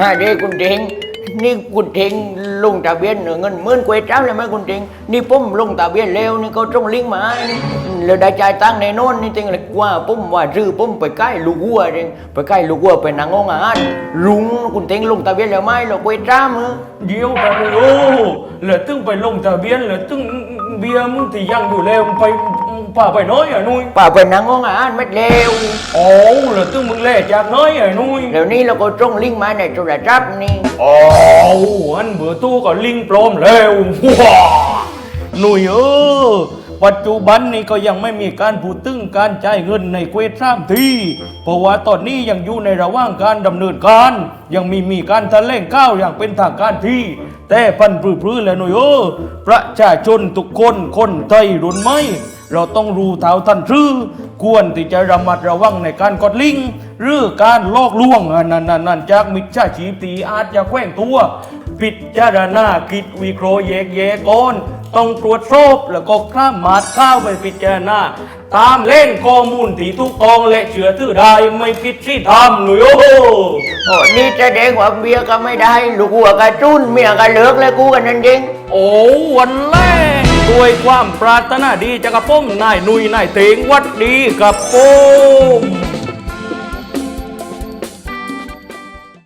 ฮะเด็กคุณเทงนี่คุณเทงลงทะเบียนเงินหมื่นกว่าจ้าเลยไหมคุณเทงนี่ผมลงทะเบียนแล้วนี่เขาต้องลิงก์มาแล้วได้จ่ายตังค์ในโน่นนี่จริงเลยว่าผมว่าซื้อผมไปใกล้ลูกวัวเองไปใกล้ลูกวัวไปนางงอาหารลุงคุณเทงลงทะเบียนแล้วไหมเราไปจ้ามือเดี๋ยวกันเลยโอ้แล้วตึงไปลงทะเบียนแล้วตึงเบียร์มึงที่ยังอยู่แล้วไป ป่าไปน้อยอะนุ้ยป่าไปนางงอาหารไม่เลวโอ้แล้วตึงมึงเล่จากน้อยอะนุ้ยเดี๋ยวนี้เราก็ต้องลิงก์มาในโทรศัพท์นี่ โอ้อันเบื่อตู้ก็ลิงปลอมแล้วว้าหนุ่ยเออปัจจุบันนี้ก็ยังไม่มีการพูดตึงการจ่ายเงินในเควสสามทีเพราะว่าตอนนี้ยังอยู่ในระหว่างการดำเนินการ ยังมีมีการแถลงก้าวอย่างเป็นทางการที่ แต่พันปรื้อๆแล้วหนุ่ยเออประชาชนทุกคนคนไทยรุ่นใหม่ เราต้องรู้เท่าทันรือควรที่จะระมัดระวังในการกดลิงก์หรือการลอกลวงอันนั้นนนั่นจากมิจฉาชีพตีอาจจะแขว้งตัวพิจารณาคิดวิเคราะห์แยกแยะก่อนต้องตรวจสอบแล้วก็ข้ามมาดข้าวไปพิจารณาตามเล่นข้อมูลที่ถูกต้องและเชื่อถือได้ไม่ผิดที่ทำหนุ่ยโอ้โหโอ้นี่แสดงว่าเมียก็ไม่ได้ ลูกวัวก็จุ้นเมียก็เลิกแล้วกูกันนั่นเองโอ้วันแรก ด้วยความปรารถนาดีจากกระผมนายนุยนายเตงวัดดีกับผม